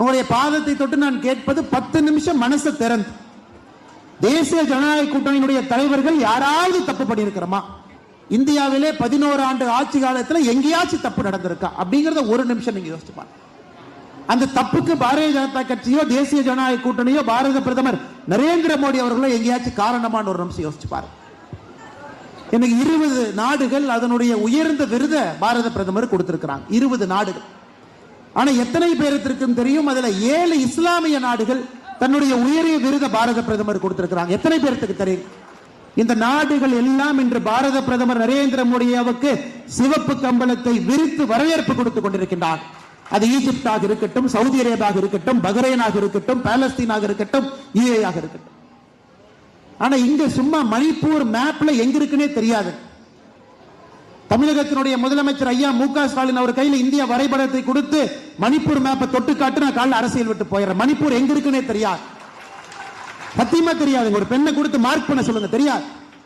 உங்களுடைய பாதத்தை தொட்டு நான் கேட்பது பத்து நிமிஷம் மனசை திறந்து. தேசிய ஜனநாயக கூட்டணியினுடைய தலைவர்கள் யாராவது தப்பு பண்ணியிருக்கிறோமா? இந்தியாவிலே பதினோரு ஆண்டு ஆட்சி காலத்தில் எங்கேயாச்சும் தப்பு நடந்திருக்கா? அப்படிங்கறத ஒரு நிமிஷம் நீங்க யோசிச்சு அந்த தப்புக்கு பாரதிய ஜனதா கட்சியோ தேசிய ஜனநாயக கூட்டணியோ பாரத பிரதமர் நரேந்திர மோடி அவர்களோ எங்கேயாச்சும் காரணமான ஒரு நிமிஷம் யோசிச்சு பாருங்க. எனக்கு இருபது நாடுகள் அதனுடைய உயர்ந்த விருதை பாரத பிரதமர் கொடுத்திருக்கிறாங்க. இருபது நாடுகள். ஆனா எத்தனை பேருக்கு தெரியும்? அதுல ஏழு இஸ்லாமிய நாடுகள் தன்னுடைய உயரிய விருத பாரத பிரதமர் கொடுத்திருக்கிறாங்க. எத்தனை பேருக்கு தெரியும்? இந்த நாடுகள் எல்லாம் இன்று பாரத பிரதமர் நரேந்திர மோடியாவுக்கு சிவப்பு கம்பளத்தை விரித்து வரவேற்பு கொடுத்துக் கொண்டிருக்கின்றார். அது ஈஜிப்டாக இருக்கட்டும் சவுதி அரேபியாக இருக்கட்டும் பஹ்ரைனாக இருக்கட்டும் பாலஸ்தீனாக இருக்கட்டும் யூஏயாக இருக்கட்டும். ஆனா இங்க சும்மா மணிப்பூர் மேப்ல எங்க இருக்குன்னே தெரியாது. தமிழகத்தினுடைய முதலமைச்சர் ஐயா மு ஸ்டாலின் அவர் கையில இந்திய வரைபடத்தை கொடுத்து மணிப்பூர் மேப்பை தொட்டு காட்டு நான் காலைல அரசியல் விட்டு போயிடுறேன். மணிப்பூர் எங்க இருக்குன்னே தெரியாது. சத்தியமா தெரியாது ஒரு பெண்ணை கொடுத்து மார்க் பண்ண சொல்லுங்க. தெரியாது.